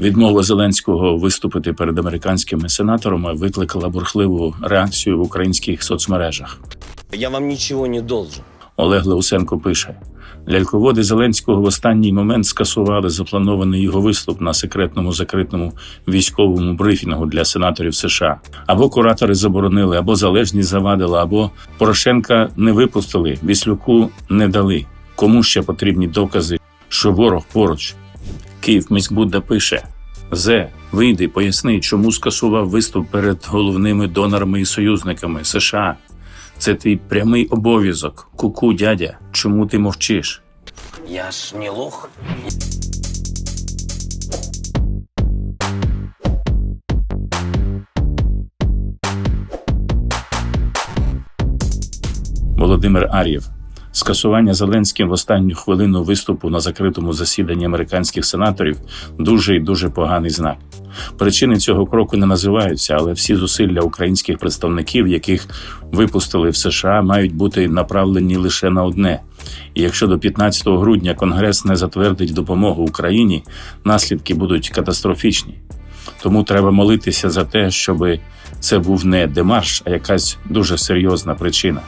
Відмова Зеленського виступити перед американськими сенаторами викликала бурхливу реакцію в українських соцмережах. Я вам ничего не должен. Олег Леусенко пише: ляльководи Зеленського в останній момент скасували запланований його виступ на секретному закритому військовому брифінгу для сенаторів США. Або куратори заборонили, або залежність завадила, або Порошенка не випустили, Віслюку не дали. Кому ще потрібні докази, що ворог поруч? Київ міськбудда пише: Зе, вийди, поясни, чому скасував виступ перед головними донорами і союзниками США. Це твій прямий обов'язок. Ку-ку, дядя, чому ти мовчиш? Я ж не лох. Володимир Ар'єв. Скасування Зеленським в останню хвилину виступу на закритому засіданні американських сенаторів дуже і дуже поганий знак. Причини цього кроку не називаються, але всі зусилля українських представників, яких випустили в США, мають бути направлені лише на одне. І якщо до 15 грудня Конгрес не затвердить допомогу Україні, наслідки будуть катастрофічні. Тому треба молитися за те, щоб це був не демарш, а якась дуже серйозна причина.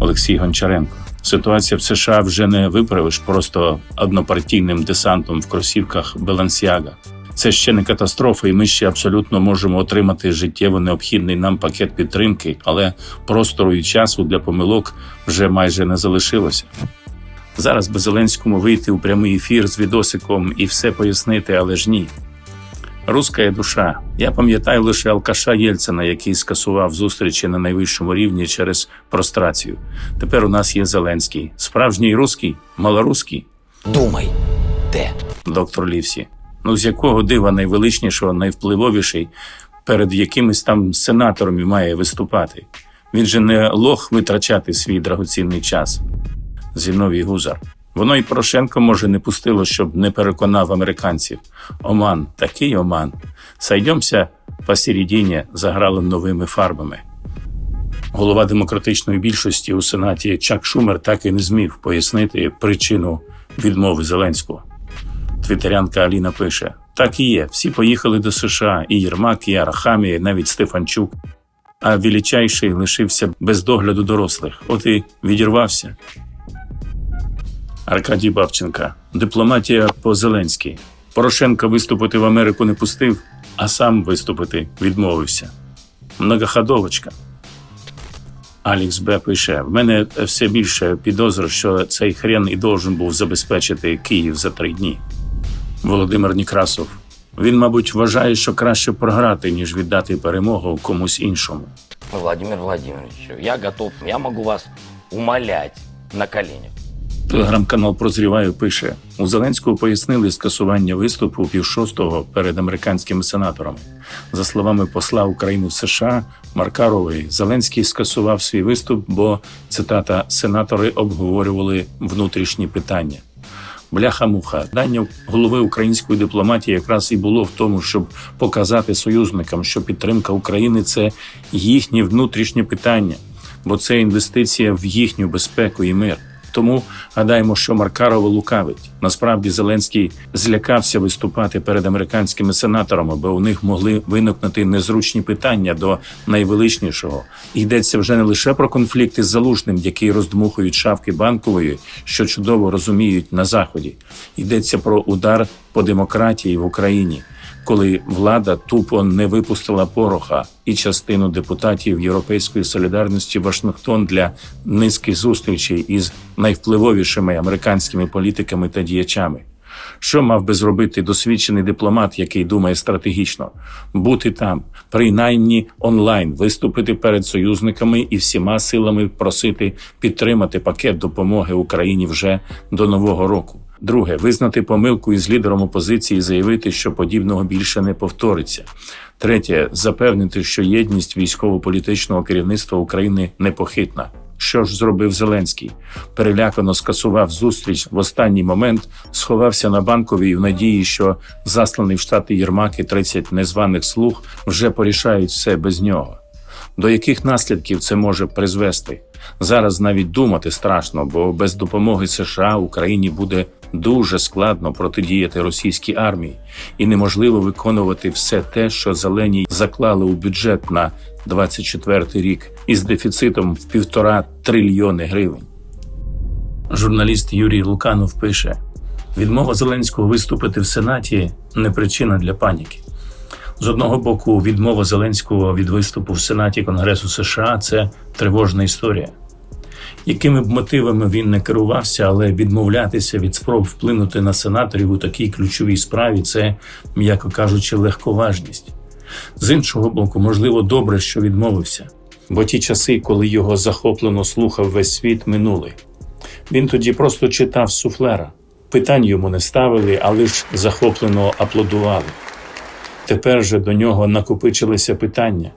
Олексій Гончаренко. Ситуація в США вже не виправиш просто однопартійним десантом в кросівках Белансіага. Це ще не катастрофа, і ми ще абсолютно можемо отримати життєво необхідний нам пакет підтримки, але простору і часу для помилок вже майже не залишилося. Зараз би Зеленському вийти у прямий ефір з відосиком і все пояснити, але ж ні. Руська душа. Я пам'ятаю лише Алкаша Єльцина, який скасував зустрічі на найвищому рівні через прострацію. Тепер у нас є Зеленський, справжній руський, малоруський, Думай, де? доктор Лівсі. Ну з якого дива найвеличнішого, найвпливовіший перед якимось там сенатором має виступати? Він же не лох витрачати свій драгоцінний час. Зіновій Гузар. Воно і Порошенко може не пустило, щоб не переконав американців. Оман, такий оман. Сайдемся посередині заграли новими фарбами. Голова демократичної більшості у Сенаті Чак Шумер так і не зміг пояснити причину відмови Зеленського. Твітерянка Аліна пише: так і є. Всі поїхали до США, і Єрмак, і Арахамія, і навіть Стефанчук. А величайший лишився без догляду дорослих. От і відірвався. Аркадій Бабченка. Дипломатія по Зеленській. Порошенко виступити в Америку не пустив, а сам виступити відмовився. Многоходовочка. Алікс Б. пише: в мене все більше підозр, що цей хрен і должен був забезпечити Київ за три дні. Володимир Нікрасов. Він, мабуть, вважає, що краще програти, ніж віддати перемогу комусь іншому. Владимир Владимирович, я готов, я могу вас умолять на коленях. Телеграм-канал Прозріваю пише: у Зеленського пояснили скасування виступу пів шостого перед американськими сенаторами. За словами посла України в США Маркарової, Зеленський скасував свій виступ, бо цитата сенатори обговорювали внутрішні питання. Бляха-муха, дання голови української дипломатії якраз і було в тому, щоб показати союзникам, що підтримка України це їхнє внутрішнє питання, бо це інвестиція в їхню безпеку і мир. Тому гадаємо, що Маркарова лукавить. Насправді Зеленський злякався виступати перед американськими сенаторами, бо у них могли виникнути незручні питання до найвеличнішого. Йдеться вже не лише про конфлікти з залужним, які роздмухують шавки банкової, що чудово розуміють на заході. Йдеться про удар по демократії в Україні. Коли влада тупо не випустила пороха і частину депутатів Європейської солідарності Вашингтон для низки зустрічей із найвпливовішими американськими політиками та діячами. Що мав би зробити досвідчений дипломат, який думає стратегічно, бути там, принаймні онлайн, виступити перед союзниками і всіма силами просити підтримати пакет допомоги Україні вже до нового року. Друге, визнати помилку із лідером опозиції, заявити, що подібного більше не повториться. Третє, запевнити, що єдність військово-політичного керівництва України непохитна. Що ж зробив Зеленський? Перелякано скасував зустріч в останній момент, сховався на банковій в надії, що засланий в штати Єрмак і 30 незваних слуг вже порішають все без нього. До яких наслідків це може призвести? Зараз навіть думати страшно, бо без допомоги США Україні буде дуже складно протидіяти російській армії, і неможливо виконувати все те, що зелені заклали у бюджет на 24 рік із дефіцитом в півтора трильйони гривень. Журналіст Юрій Луканов пише: відмова Зеленського виступити в Сенаті не причина для паніки. З одного боку, відмова Зеленського від виступу в Сенаті Конгресу США це тривожна історія. Якими б мотивами він не керувався, але відмовлятися від спроб вплинути на сенаторів у такій ключовій справі це, м'яко кажучи, легковажність. З іншого боку, можливо, добре, що відмовився, бо ті часи, коли його захоплено слухав весь світ, минули. Він тоді просто читав суфлера. Питань йому не ставили, а лише захоплено аплодували. Тепер же до нього накопичилися питання,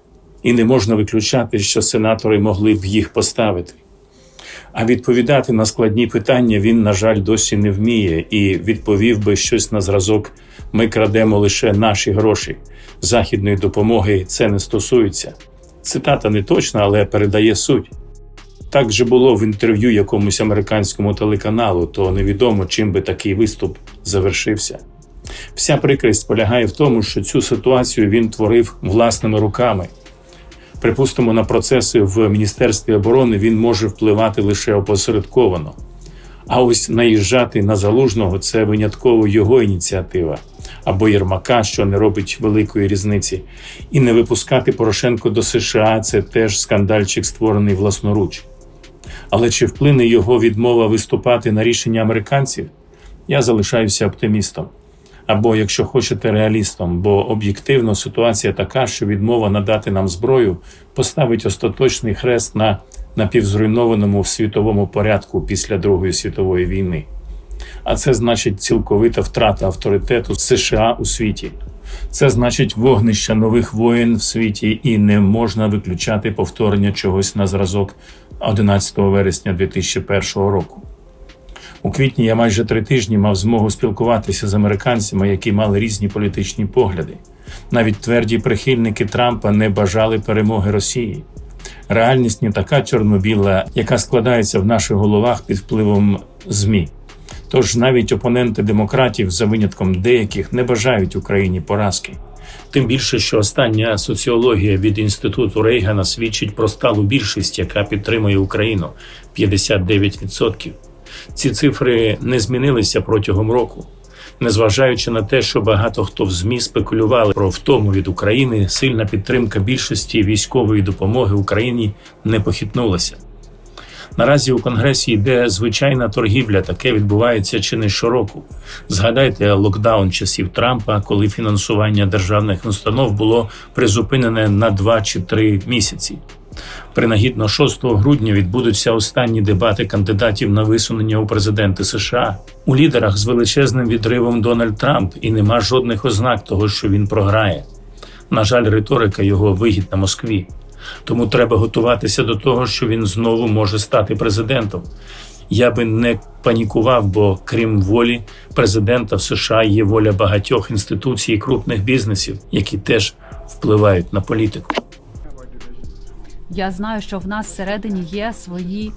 і не можна виключати, що сенатори могли б їх поставити. А відповідати на складні питання він, на жаль, досі не вміє і відповів би щось на зразок: ми крадемо лише наші гроші. Західної допомоги це не стосується. Цитата не точна, але передає суть. Так же було в інтерв'ю якомусь американському телеканалу, то невідомо, чим би такий виступ завершився. Вся прикрість полягає в тому, що цю ситуацію він творив власними руками. Припустимо, на процеси в Міністерстві оборони він може впливати лише опосередковано. А ось наїжджати на залужного це винятково його ініціатива або Єрмака, що не робить великої різниці, і не випускати Порошенко до США це теж скандальчик, створений власноруч. Але чи вплине його відмова виступати на рішення американців? Я залишаюся оптимістом. Або, якщо хочете, реалістом, бо об'єктивно ситуація така, що відмова надати нам зброю поставить остаточний хрест на напівзруйнованому світовому порядку після Другої світової війни. А це значить цілковита втрата авторитету США у світі. Це значить вогнище нових воєн в світі, і не можна виключати повторення чогось на зразок 11 вересня 2001 року. У квітні я майже три тижні мав змогу спілкуватися з американцями, які мали різні політичні погляди. Навіть тверді прихильники Трампа не бажали перемоги Росії. Реальність не така чорнобіла, яка складається в наших головах під впливом ЗМІ. Тож навіть опоненти демократів, за винятком деяких, не бажають Україні поразки. Тим більше, що остання соціологія від інституту Рейгана свідчить про сталу більшість, яка підтримує Україну 59%. Ці цифри не змінилися протягом року. Незважаючи на те, що багато хто в ЗМІ спекулювали про втому від України, сильна підтримка більшості військової допомоги Україні не похитнулася. Наразі у Конгресі йде звичайна торгівля, таке відбувається чи не щороку. Згадайте локдаун часів Трампа, коли фінансування державних установ було призупинене на 2 чи 3 місяці. Принагідно 6 грудня відбудуться останні дебати кандидатів на висунення у президенти США. У лідерах з величезним відривом Дональд Трамп, і нема жодних ознак того, що він програє. На жаль, риторика його вигідна Москві. Тому треба готуватися до того, що він знову може стати президентом. Я би не панікував, бо крім волі президента в США є воля багатьох інституцій і крупних бізнесів, які теж впливають на політику. Я знаю, що в нас всередині є свої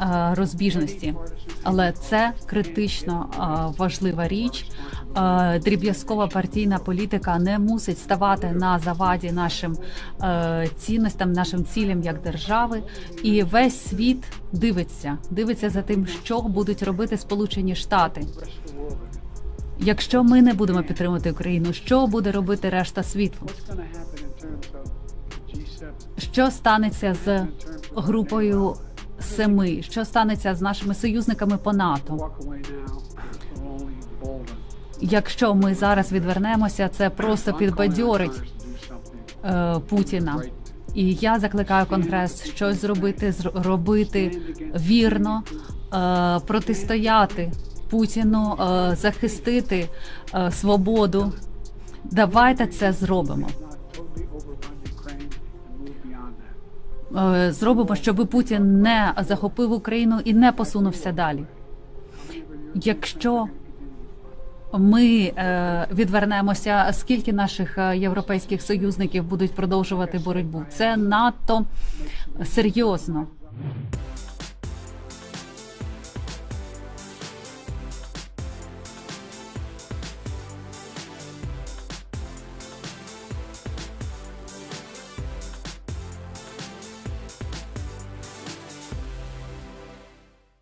е, розбіжності, але це критично е, важлива річ. Е, дріб'язкова партійна політика не мусить ставати на заваді нашим е, цінностям, нашим цілям як держави. І весь світ дивиться, дивиться за тим, що будуть робити Сполучені Штати. Якщо ми не будемо підтримувати Україну, що буде робити решта світу? Що станеться з групою семи? Що станеться з нашими союзниками по НАТО? Якщо ми зараз відвернемося, це просто підбадьорить е, Путіна. І я закликаю Конгрес щось зробити, зробити вірно, е, протистояти Путіну, е, захистити е, свободу. Давайте це зробимо. Зробимо, щоб Путін не захопив Україну і не посунувся далі. Якщо ми е, відвернемося, скільки наших е, європейських союзників будуть продовжувати боротьбу, це надто серйозно.